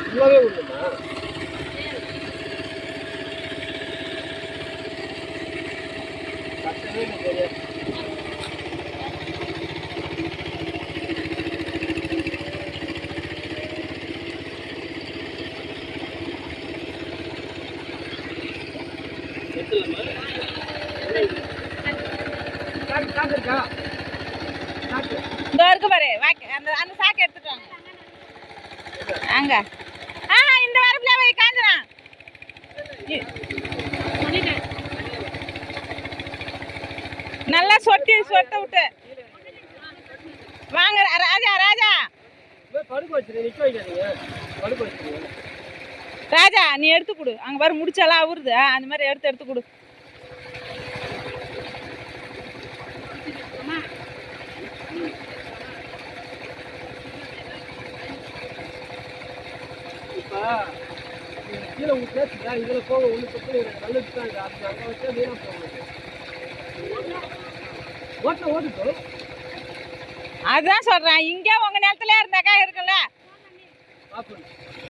ஃபுல்லாகவே விடணுமா கட்டவே இல்லை இருக்கு? பாரு அந்த அந்த சாக்கு எடுத்துட்டு வாங்க. அங்க ஆஹா இந்த வரப்புல போய் காஞ்சனா நல்லா சொட்டி சொட்ட விட்டு. வாங்க ராஜா ராஜா. ராஜா நீ எடுத்து கொடு. அங்க பாரு முடிச்சாலாம் அவருது. அந்த மாதிரி எடுத்து எடுத்து கொடு. இப்போ கீழே உங்களுக்கு பேசுதா இதில் போக ஒன்று பக்கம் நல்லது தான். இது அது அங்கே வச்சா வீணாக போகும் ஓட்ட ஓட்டுட்டோம் அதான் சொல்றேன். இங்கே உங்க நிலத்துல இருந்தாக்கா இருக்குல்ல? பார்ப்போம்